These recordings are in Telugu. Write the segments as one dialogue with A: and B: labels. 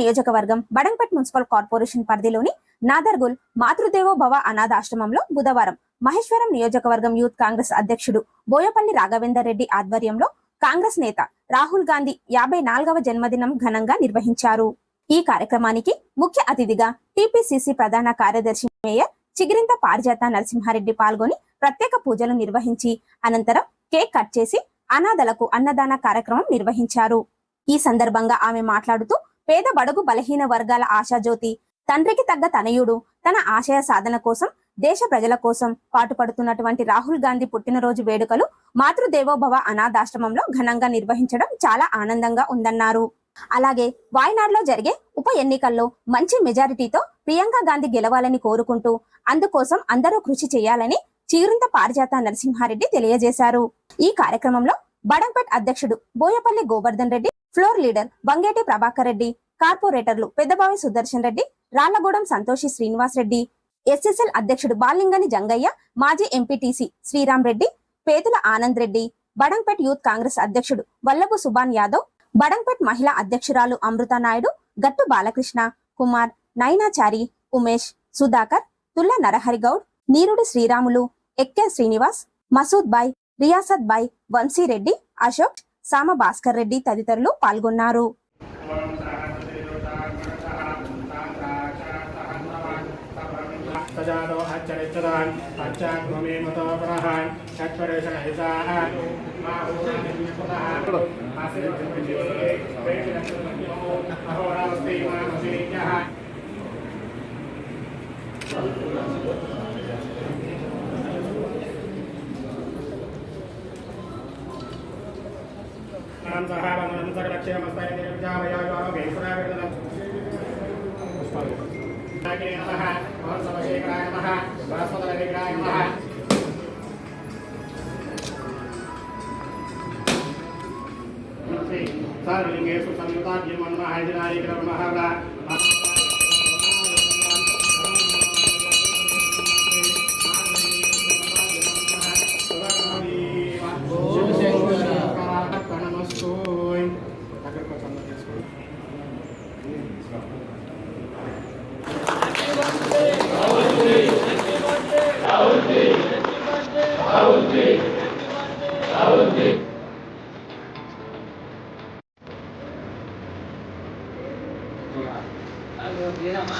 A: నియోజకవర్గం బడంపేట్ మున్సిపల్ కార్పొరేషన్ పరిధిలోని నాదర్గుల్ మాతృదేవో భవ అనాథాశ్రమంలో బుధవారం మహేశ్వరం నియోజకవర్గం యూత్ కాంగ్రెస్ అధ్యక్షుడు బోయపల్లి రాఘవేందర్ రెడ్డి ఆధ్వర్యంలో కాంగ్రెస్ నేత రాహుల్ గాంధీ యాభై నాలుగవ జన్మదినం ఘనంగా నిర్వహించారు. ఈ కార్యక్రమానికి ముఖ్య అతిథిగా టిపిసిసి ప్రధాన కార్యదర్శి మేయర్ చిగిరింత పారిజాత నరసింహారెడ్డి పాల్గొని ప్రత్యేక పూజలు నిర్వహించి అనంతరం కేక్ కట్ చేసి అనాథలకు అన్నదాన కార్యక్రమం నిర్వహించారు. ఈ సందర్భంగా ఆమె మాట్లాడుతూ పేద బడుగు బలహీన వర్గాల ఆశాజ్యోతి. తండ్రికి తగ్గ తనయుడు తన ఆశయ సాధన కోసం దేశ ప్రజల కోసం పాటుపడుతున్నటువంటి రాహుల్ గాంధీ పుట్టినరోజు వేడుకలు మాతృదేవోభవ అనాథాశ్రమంలో ఘనంగా నిర్వహించడం చాలా ఆనందంగా ఉందన్నారు. అలాగే వాయనాడ్లో జరిగే ఉప ఎన్నికల్లో మంచి మెజారిటీతో ప్రియాంక గాంధీ గెలవాలని కోరుకుంటూ అందుకోసం అందరూ కృషి చేయాలని చీరింత పారిజాత నరసింహారెడ్డి తెలియజేశారు. ఈ కార్యక్రమంలో బడంపేట్ అధ్యక్షుడు బోయపల్లి గోవర్ధన్ రెడ్డి ఫ్లోర్ లీడర్ బంగేటి ప్రభాకర్ రెడ్డి కార్పొరేటర్లు పెద్దబావి సుదర్శన్ రెడ్డి రాళ్ళగూడెం సంతోషి శ్రీనివాస్ రెడ్డి ఎస్ఎస్ఎల్ అధ్యక్షుడు బాలింగని జంగయ్య మాజీ MPTC Sriram Reddy Pethula Anand Reddy Badangpet youth Congress అధ్యక్షుడు వల్లభు సుబాన్ యాదవ్ బడంపేట్ మహిళా అధ్యక్షురాలు అమృత నాయుడు గట్టు బాలకృష్ణ కుమార్ నైనాచారి ఉమేష్ సుధాకర్ తుల్ల నరహరి గౌడ్ నీరుడి శ్రీరాములు ఎక్కే శ్రీనివాస్ మసూద్ బాయ్ రియాసత్ బాయ్ వంశీరెడ్డి అశోక్ సామ భాస్కర్ రెడ్డి తదితరులు పాల్గొన్నారు.
B: సజాతో అచ్చరిచ్చదాన్ మా సహారం సకలక్షేమస్తాయ నిర్విజామయాయోగ ఈశ్వరావిర్దనం నాయకే నమః నమః విగ్రహాయ నమః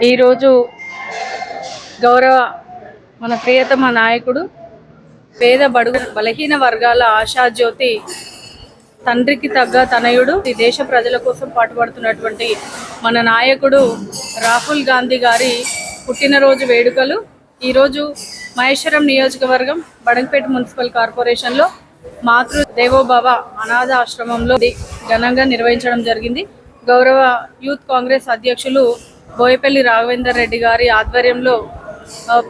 C: ఈరోజు గౌరవ మన ప్రియతమ నాయకుడు పేద బడుగు బలహీన వర్గాల ఆశాజ్యోతి తండ్రికి తగ్గ తనయుడు ఈ దేశ ప్రజల కోసం పాటుపడుతున్నటువంటి మన నాయకుడు రాహుల్ గాంధీ గారి పుట్టినరోజు వేడుకలు. ఈరోజు మహేశ్వరం నియోజకవర్గం బడంపేట మున్సిపల్ కార్పొరేషన్లో మాతృ దేవోభవ అనాథ ఆశ్రమంలో ఘనంగా నిర్వహించడం జరిగింది. గౌరవ యూత్ కాంగ్రెస్ అధ్యక్షులు బోయపల్లి రాఘవేందర్ రెడ్డి గారి ఆధ్వర్యంలో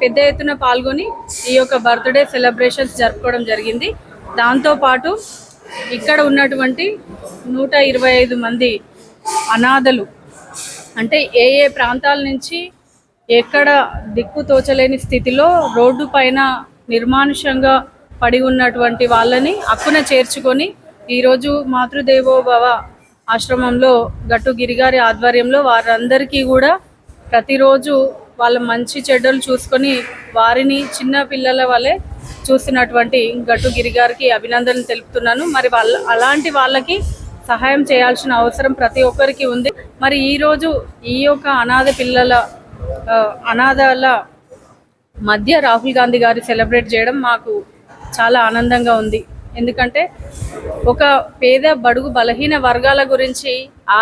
C: పెద్ద ఎత్తున పాల్గొని ఈ యొక్క బర్త్డే సెలబ్రేషన్స్ జరుపుకోవడం జరిగింది. దాంతోపాటు ఇక్కడ ఉన్నటువంటి నూట ఇరవై ఐదు మంది అనాథలు అంటే ఏ ఏ ప్రాంతాల నుంచి ఎక్కడ దిక్కు తోచలేని స్థితిలో రోడ్డు పైన నిర్మానుషంగా పడి ఉన్నటువంటి వాళ్ళని అక్కున చేర్చుకొని ఈరోజు మాతృదేవోభవ ఆశ్రమంలో గట్టు గిరిగారి ఆధ్వర్యంలో వారందరికీ కూడా ప్రతిరోజు వాళ్ళ మంచి చెడ్డలు చూసుకొని వారిని చిన్న పిల్లల వలె చూస్తున్నటువంటి గట్టు గిరిగారికి అభినందనలు తెలుపుతున్నాను. మరి వాళ్ళ అలాంటి వాళ్ళకి సహాయం చేయాల్సిన అవసరం ప్రతి ఒక్కరికి ఉంది. మరి ఈరోజు ఈ యొక్క అనాథ పిల్లల అనాథల మధ్య రాహుల్ గాంధీ గారి సెలబ్రేట్ చేయడం మాకు చాలా ఆనందంగా ఉంది. ఎందుకంటే ఒక పేద బడుగు బలహీన వర్గాల గురించి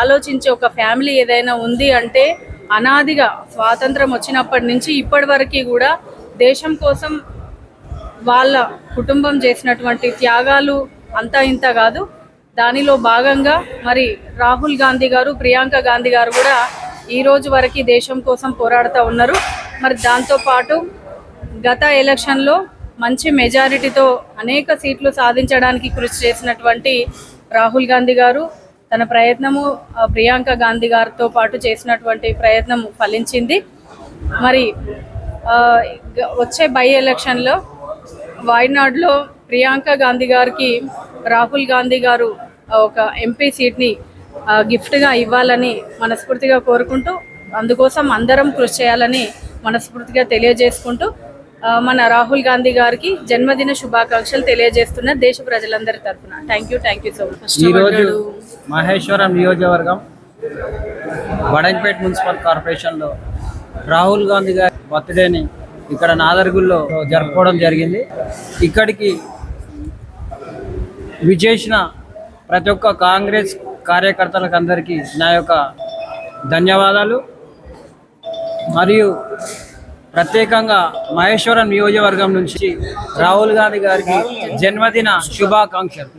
C: ఆలోచించే ఒక ఫ్యామిలీ ఏదైనా ఉంది అంటే అనాదిగా స్వాతంత్రం వచ్చినప్పటి నుంచి ఇప్పటి వరకు కూడా దేశం కోసం వాళ్ళ కుటుంబం చేసినటువంటి త్యాగాలు అంతా ఇంత కాదు. దానిలో భాగంగా మరి రాహుల్ గాంధీ గారు ప్రియాంక గాంధీ గారు కూడా ఈ రోజు వరకు దేశం కోసం పోరాడుతూ ఉన్నారు. మరి దాంతోపాటు గత ఎలక్షన్లో మంచి మెజారిటీతో అనేక సీట్లు సాధించడానికి కృషి చేసినటువంటి రాహుల్ గాంధీ గారు. తన ప్రయత్నము ప్రియాంక గాంధీ గారితో పాటు చేసినటువంటి ప్రయత్నం ఫలించింది. మరి వచ్చే బై ఎలక్షన్లో వాయనాడులో ప్రియాంక గాంధీ గారికి రాహుల్ గాంధీ గారు ఒక ఎంపీ సీట్ని గిఫ్ట్గా ఇవ్వాలని మనస్ఫూర్తిగా కోరుకుంటూ అందుకోసం అందరం కృషి చేయాలని మనస్ఫూర్తిగా తెలియజేసుకుంటూ మన రాహుల్ గాంధీ గారికి జన్మదిన శుభాకాంక్షలు తెలియజేస్తున్న దేశ ప్రజలందరి తరఫున. Thank you thank you so much
D: ఈరోజు మహేశ్వరం నియోజకవర్గం వడంపేట మున్సిపల్ కార్పొరేషన్లో రాహుల్ గాంధీ గారి బర్త్డేని ఇక్కడ నాదర్గుల్లో జరుపుకోవడం జరిగింది. ఇక్కడికి విజేసిన ప్రతి ఒక్క కాంగ్రెస్ కార్యకర్తలకు అందరికీ నా యొక్క ధన్యవాదాలు. మరియు ప్రత్యేకంగా మహేశ్వరం నియోజకవర్గం నుంచి రాహుల్ గాంధీ గారికి జన్మదిన శుభాకాంక్షలు.